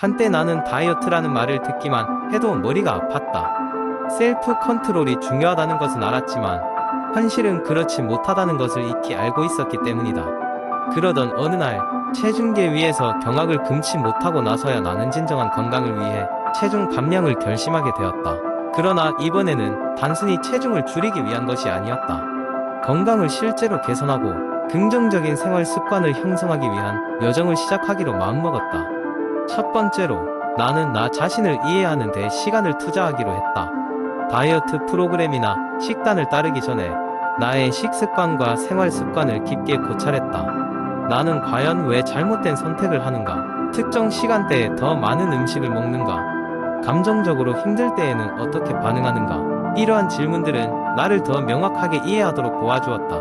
한때 나는 다이어트라는 말을 듣기만 해도 머리가 아팠다. 셀프 컨트롤이 중요하다는 것은 알았지만 현실은 그렇지 못하다는 것을 익히 알고 있었기 때문이다. 그러던 어느 날 체중계 위에서 경악을 금치 못하고 나서야 나는 진정한 건강을 위해 체중 감량을 결심하게 되었다. 그러나 이번에는 단순히 체중을 줄이기 위한 것이 아니었다. 건강을 실제로 개선하고 긍정적인 생활 습관을 형성하기 위한 여정을 시작하기로 마음먹었다. 첫 번째로 나는 나 자신을 이해하는 데 시간을 투자하기로 했다. 다이어트 프로그램이나 식단을 따르기 전에 나의 식습관과 생활 습관을 깊게 고찰했다. 나는 과연 왜 잘못된 선택을 하는가? 특정 시간대에 더 많은 음식을 먹는가? 감정적으로 힘들 때에는 어떻게 반응하는가? 이러한 질문들은 나를 더 명확하게 이해하도록 도와주었다.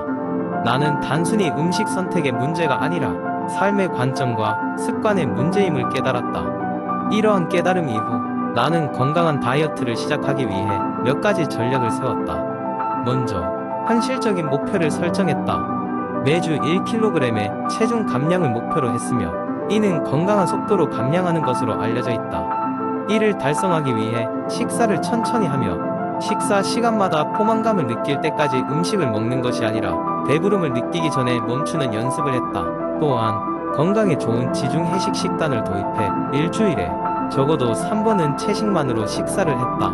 나는 단순히 음식 선택의 문제가 아니라 삶의 관점과 습관의 문제임을 깨달았다. 이러한 깨달음 이후 나는 건강한 다이어트를 시작하기 위해 몇 가지 전략을 세웠다. 먼저, 현실적인 목표를 설정했다. 매주 1kg의 체중 감량을 목표로 했으며, 이는 건강한 속도로 감량하는 것으로 알려져 있다. 이를 달성하기 위해 식사를 천천히 하며, 식사 시간마다 포만감을 느낄 때까지 음식을 먹는 것이 아니라 배부름을 느끼기 전에 멈추는 연습을 했다. 또한 건강에 좋은 지중 해식 식단을 도입해 일주일에 적어도 3번은 채식만으로 식사를 했다.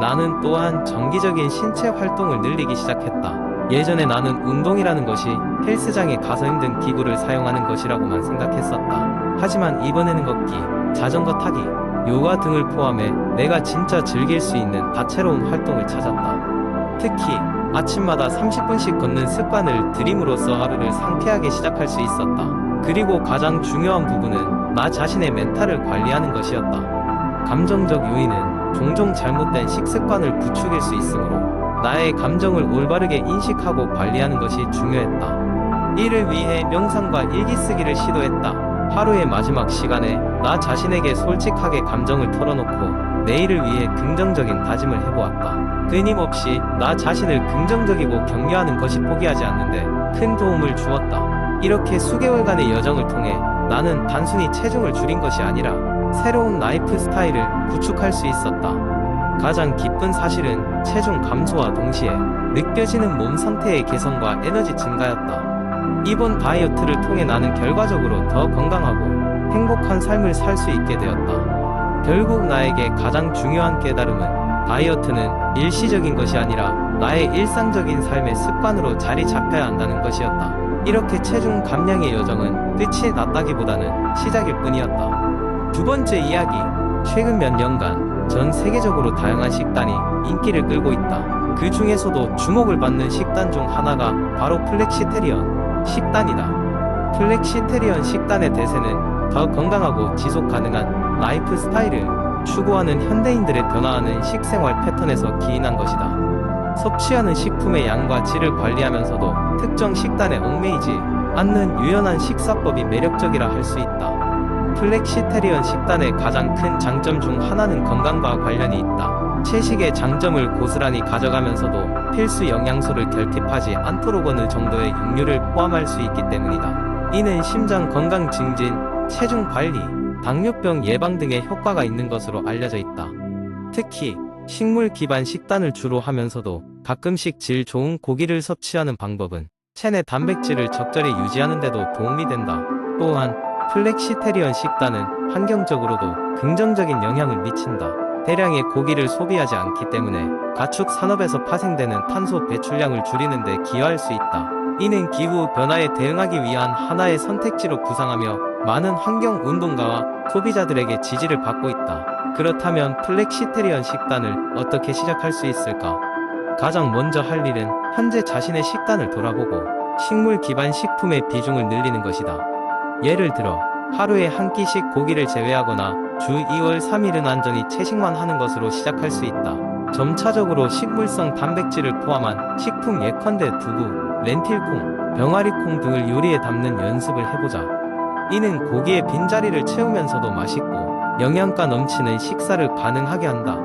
나는 또한 정기적인 신체 활동을 늘리기 시작했다. 예전에 나는 운동이라는 것이 헬스장에 가서 힘든 기구를 사용하는 것이라고만 생각했었다. 하지만 이번에는 걷기, 자전거 타기, 요가 등을 포함해 내가 진짜 즐길 수 있는 다채로운 활동을 찾았다. 특히 아침마다 30분씩 걷는 습관을 들임으로써 하루를 상쾌하게 시작할 수 있었다. 그리고 가장 중요한 부분은 나 자신의 멘탈을 관리하는 것이었다. 감정적 요인은 종종 잘못된 식습관을 부추길 수 있으므로 나의 감정을 올바르게 인식하고 관리하는 것이 중요했다. 이를 위해 명상과 일기 쓰기를 시도했다. 하루의 마지막 시간에 나 자신에게 솔직하게 감정을 털어놓고 내일을 위해 긍정적인 다짐을 해보았다. 끊임없이 나 자신을 긍정적이고 격려하는 것이 포기하지 않는데 큰 도움을 주었다. 이렇게 수개월간의 여정을 통해 나는 단순히 체중을 줄인 것이 아니라 새로운 라이프 스타일을 구축할 수 있었다. 가장 기쁜 사실은 체중 감소와 동시에 느껴지는 몸 상태의 개선과 에너지 증가였다. 이번 다이어트를 통해 나는 결과적으로 더 건강하고 행복한 삶을 살 수 있게 되었다. 결국 나에게 가장 중요한 깨달음은 다이어트는 일시적인 것이 아니라 나의 일상적인 삶의 습관으로 자리 잡혀야 한다는 것이었다. 이렇게 체중 감량의 여정은 끝이 났다기보다는 시작일 뿐이었다. 두 번째 이야기. 최근 몇 년간 전 세계적으로 다양한 식단이 인기를 끌고 있다. 그 중에서도 주목을 받는 식단 중 하나가 바로 플렉시테리언 식단이다. 플렉시테리언 식단의 대세는 더 건강하고 지속 가능한 라이프 스타일을 추구하는 현대인들의 변화하는 식생활 패턴에서 기인한 것이다. 섭취하는 식품의 양과 질을 관리하면서도 특정 식단에 얽매이지 않는 유연한 식사법이 매력적이라 할 수 있다. 플렉시테리언 식단의 가장 큰 장점 중 하나는 건강과 관련이 있다. 채식의 장점을 고스란히 가져가면서도 필수 영양소를 결핍하지 않도록 어느 정도의 육류를 포함할 수 있기 때문이다. 이는 심장 건강 증진, 체중 관리, 당뇨병 예방 등의 효과가 있는 것으로 알려져 있다. 특히 식물 기반 식단을 주로 하면서도 가끔씩 질 좋은 고기를 섭취하는 방법은 체내 단백질을 적절히 유지하는 데도 도움이 된다. 또한 플렉시테리언 식단은 환경적으로도 긍정적인 영향을 미친다. 대량의 고기를 소비하지 않기 때문에 가축 산업에서 파생되는 탄소 배출량을 줄이는 데 기여할 수 있다. 이는 기후 변화에 대응하기 위한 하나의 선택지로 구상하며 많은 환경 운동가와 소비자들에게 지지를 받고 있다. 그렇다면 플렉시테리언 식단을 어떻게 시작할 수 있을까? 가장 먼저 할 일은 현재 자신의 식단을 돌아보고 식물 기반 식품의 비중을 늘리는 것이다. 예를 들어 하루에 한 끼씩 고기를 제외하거나 주 2월 3일은 완전히 채식만 하는 것으로 시작할 수 있다. 점차적으로 식물성 단백질을 포함한 식품 예컨대 두부, 렌틸콩, 병아리콩 등을 요리에 담는 연습을 해보자. 이는 고기의 빈자리를 채우면서도 맛있고 영양가 넘치는 식사를 가능하게 한다.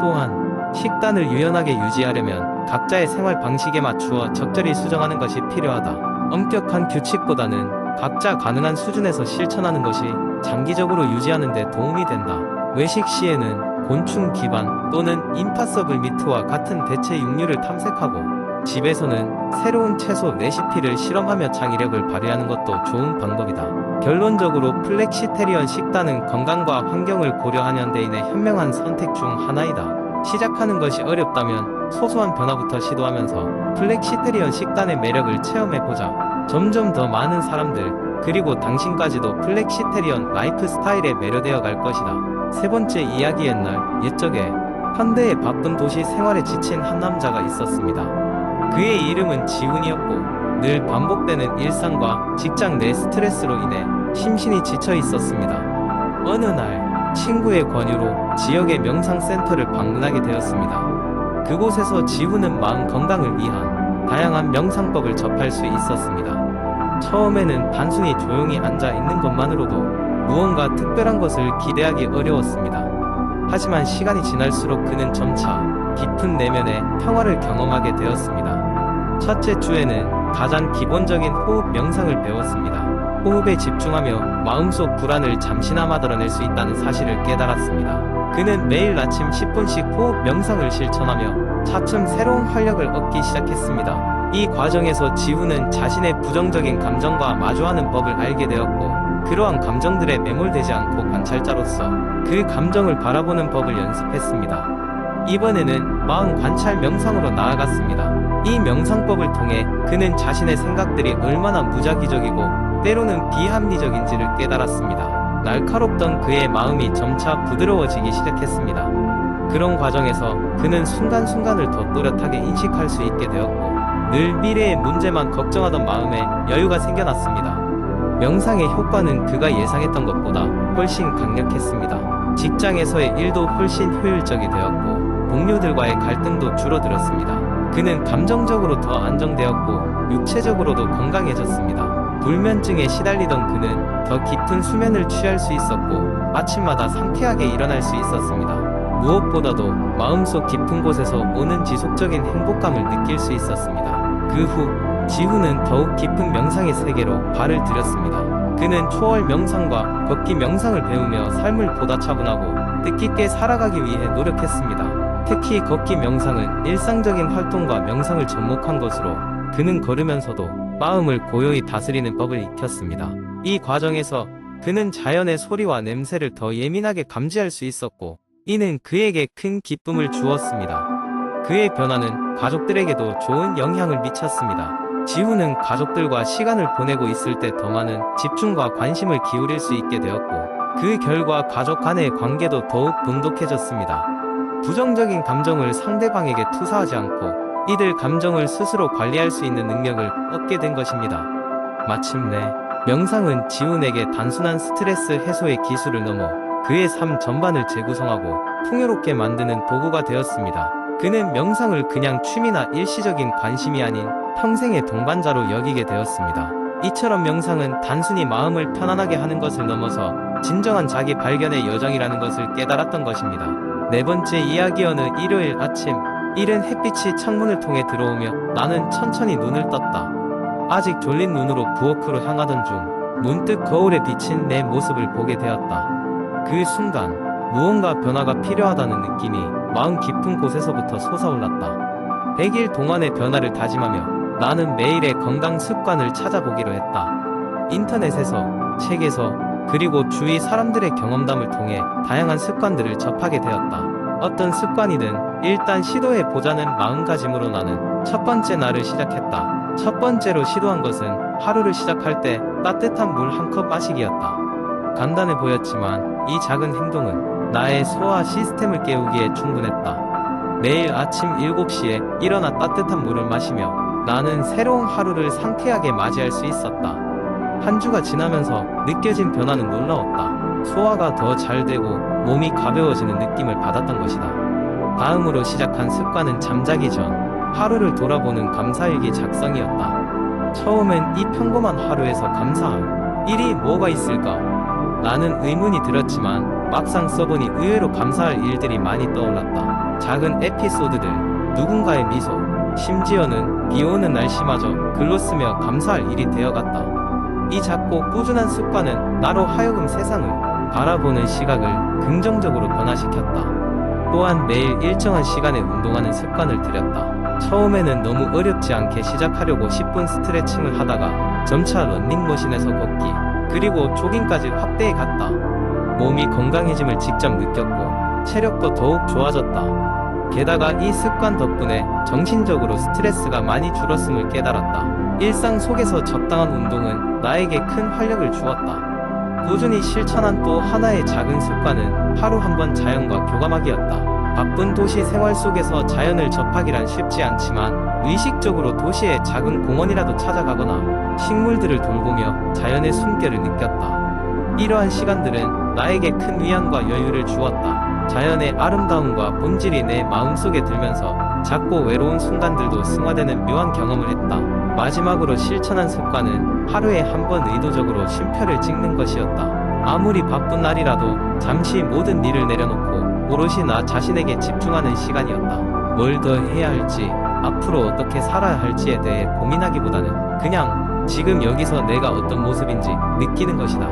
또한 식단을 유연하게 유지하려면 각자의 생활 방식에 맞추어 적절히 수정하는 것이 필요하다. 엄격한 규칙보다는 각자 가능한 수준에서 실천하는 것이 장기적으로 유지하는 데 도움이 된다. 외식 시에는 곤충 기반 또는 임파서블 미트와 같은 대체 육류를 탐색하고 집에서는 새로운 채소 레시피를 실험하며 창의력을 발휘하는 것도 좋은 방법이다. 결론적으로 플렉시테리언 식단은 건강과 환경을 고려한 현대인의 현명한 선택 중 하나이다. 시작하는 것이 어렵다면 소소한 변화부터 시도하면서 플렉시테리언 식단의 매력을 체험해보자. 점점 더 많은 사람들, 그리고 당신까지도 플렉시테리언 라이프 스타일에 매료되어 갈 것이다. 세 번째 이야기 옛날, 옛적에 현대의 바쁜 도시 생활에 지친 한 남자가 있었습니다. 그의 이름은 지훈이었고 늘 반복되는 일상과 직장 내 스트레스로 인해 심신이 지쳐 있었습니다. 어느 날 친구의 권유로 지역의 명상센터를 방문하게 되었습니다. 그곳에서 지훈은 마음 건강을 위한 다양한 명상법을 접할 수 있었습니다. 처음에는 단순히 조용히 앉아 있는 것만으로도 무언가 특별한 것을 기대하기 어려웠습니다. 하지만 시간이 지날수록 그는 점차 깊은 내면의 평화를 경험하게 되었습니다. 첫째 주에는 가장 기본적인 호흡 명상을 배웠습니다. 호흡에 집중하며 마음속 불안을 잠시나마 덜어낼 수 있다는 사실을 깨달았습니다. 그는 매일 아침 10분씩 호흡 명상을 실천하며 차츰 새로운 활력을 얻기 시작했습니다. 이 과정에서 지훈은 자신의 부정적인 감정과 마주하는 법을 알게 되었고 그러한 감정들에 매몰되지 않고 관찰자로서 그 감정을 바라보는 법을 연습했습니다. 이번에는 마음 관찰 명상으로 나아갔습니다. 이 명상법을 통해 그는 자신의 생각들이 얼마나 무작위적이고 때로는 비합리적인지를 깨달았습니다. 날카롭던 그의 마음이 점차 부드러워지기 시작했습니다. 그런 과정에서 그는 순간순간을 더 또렷하게 인식할 수 있게 되었고 늘 미래의 문제만 걱정하던 마음에 여유가 생겨났습니다. 명상의 효과는 그가 예상했던 것보다 훨씬 강력했습니다. 직장에서의 일도 훨씬 효율적이 되었고 동료들과의 갈등도 줄어들었습니다. 그는 감정적으로 더 안정되었고 육체적으로도 건강해졌습니다. 불면증에 시달리던 그는 더 깊은 수면을 취할 수 있었고 아침마다 상쾌하게 일어날 수 있었습니다. 무엇보다도 마음속 깊은 곳에서 오는 지속적인 행복감을 느낄 수 있었습니다. 그 후 지훈은 더욱 깊은 명상의 세계로 발을 들였습니다. 그는 초월 명상과 걷기 명상을 배우며 삶을 보다 차분하고 뜻깊게 살아가기 위해 노력했습니다. 특히 걷기 명상은 일상적인 활동과 명상을 접목한 것으로 그는 걸으면서도 마음을 고요히 다스리는 법을 익혔습니다. 이 과정에서 그는 자연의 소리와 냄새를 더 예민하게 감지할 수 있었고 이는 그에게 큰 기쁨을 주었습니다. 그의 변화는 가족들에게도 좋은 영향을 미쳤습니다. 지훈은 가족들과 시간을 보내고 있을 때 더 많은 집중과 관심을 기울일 수 있게 되었고 그 결과 가족 간의 관계도 더욱 돈독해졌습니다. 부정적인 감정을 상대방에게 투사하지 않고 이들 감정을 스스로 관리할 수 있는 능력을 얻게 된 것입니다. 마침내 명상은 지훈에게 단순한 스트레스 해소의 기술을 넘어 그의 삶 전반을 재구성하고 풍요롭게 만드는 도구가 되었습니다. 그는 명상을 그냥 취미나 일시적인 관심이 아닌 평생의 동반자로 여기게 되었습니다. 이처럼 명상은 단순히 마음을 편안하게 하는 것을 넘어서 진정한 자기 발견의 여정이라는 것을 깨달았던 것입니다. 네 번째 이야기 어느 일요일 아침, 이른 햇빛이 창문을 통해 들어오며 나는 천천히 눈을 떴다. 아직 졸린 눈으로 부엌으로 향하던 중 문득 거울에 비친 내 모습을 보게 되었다. 그 순간 무언가 변화가 필요하다는 느낌이 마음 깊은 곳에서부터 솟아올랐다. 100일 동안의 변화를 다짐하며 나는 매일의 건강 습관을 찾아보기로 했다. 인터넷에서, 책에서, 그리고 주위 사람들의 경험담을 통해 다양한 습관들을 접하게 되었다. 어떤 습관이든 일단 시도해 보자는 마음가짐으로 나는 첫 번째 날을 시작했다. 첫 번째로 시도한 것은 하루를 시작할 때 따뜻한 물 한 컵 마시기였다. 간단해 보였지만 이 작은 행동은 나의 소화 시스템을 깨우기에 충분했다. 매일 아침 7시에 일어나 따뜻한 물을 마시며 나는 새로운 하루를 상쾌하게 맞이할 수 있었다. 한 주가 지나면서 느껴진 변화는 놀라웠다. 소화가 더 잘 되고 몸이 가벼워지는 느낌을 받았던 것이다. 다음으로 시작한 습관은 잠자기 전 하루를 돌아보는 감사일기 작성이었다. 처음엔 이 평범한 하루에서 감사할 일이 뭐가 있을까? 나는 의문이 들었지만 막상 써보니 의외로 감사할 일들이 많이 떠올랐다. 작은 에피소드들, 누군가의 미소, 심지어는 비 오는 날씨마저 글로 쓰며 감사할 일이 되어갔다. 이 작고 꾸준한 습관은 나로 하여금 세상을 바라보는 시각을 긍정적으로 변화시켰다. 또한 매일 일정한 시간에 운동하는 습관을 들였다. 처음에는 너무 어렵지 않게 시작하려고 10분 스트레칭을 하다가 점차 런닝머신에서 걷기, 그리고 조깅까지 확대해 갔다. 몸이 건강해짐을 직접 느꼈고 체력도 더욱 좋아졌다. 게다가 이 습관 덕분에 정신적으로 스트레스가 많이 줄었음을 깨달았다. 일상 속에서 적당한 운동은 나에게 큰 활력을 주었다. 꾸준히 실천한 또 하나의 작은 습관은 하루 한 번 자연과 교감하기였다. 바쁜 도시 생활 속에서 자연을 접하기란 쉽지 않지만 의식적으로 도시의 작은 공원이라도 찾아가거나 식물들을 돌보며 자연의 숨결을 느꼈다. 이러한 시간들은 나에게 큰 위안과 여유를 주었다. 자연의 아름다움과 본질이 내 마음속에 들면서 작고 외로운 순간들도 승화되는 묘한 경험을 했다. 마지막으로 실천한 습관은 하루에 한 번 의도적으로 쉼표를 찍는 것이었다. 아무리 바쁜 날이라도 잠시 모든 일을 내려놓고 오롯이 나 자신에게 집중하는 시간이었다. 뭘 더 해야 할지, 앞으로 어떻게 살아야 할지에 대해 고민하기보다는 그냥 지금 여기서 내가 어떤 모습인지 느끼는 것이다.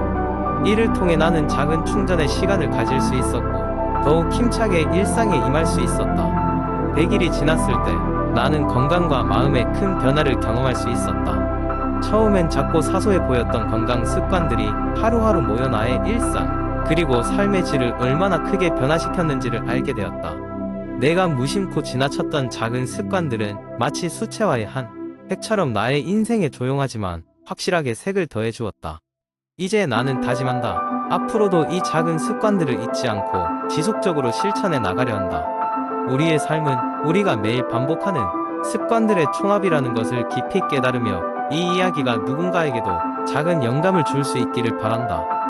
이를 통해 나는 작은 충전의 시간을 가질 수 있었고 더욱 힘차게 일상에 임할 수 있었다. 100일이 지났을 때 나는 건강과 마음의 큰 변화를 경험할 수 있었다. 처음엔 작고 사소해 보였던 건강 습관들이 하루하루 모여 나의 일상, 그리고 삶의 질을 얼마나 크게 변화시켰는지를 알게 되었다. 내가 무심코 지나쳤던 작은 습관들은 마치 수채화의 한 색처럼 나의 인생에 조용하지만 확실하게 색을 더해 주었다. 이제 나는 다짐한다. 앞으로도 이 작은 습관들을 잊지 않고 지속적으로 실천해 나가려 한다. 우리의 삶은 우리가 매일 반복하는 습관들의 총합이라는 것을 깊이 깨달으며 이 이야기가 누군가에게도 작은 영감을 줄 수 있기를 바란다.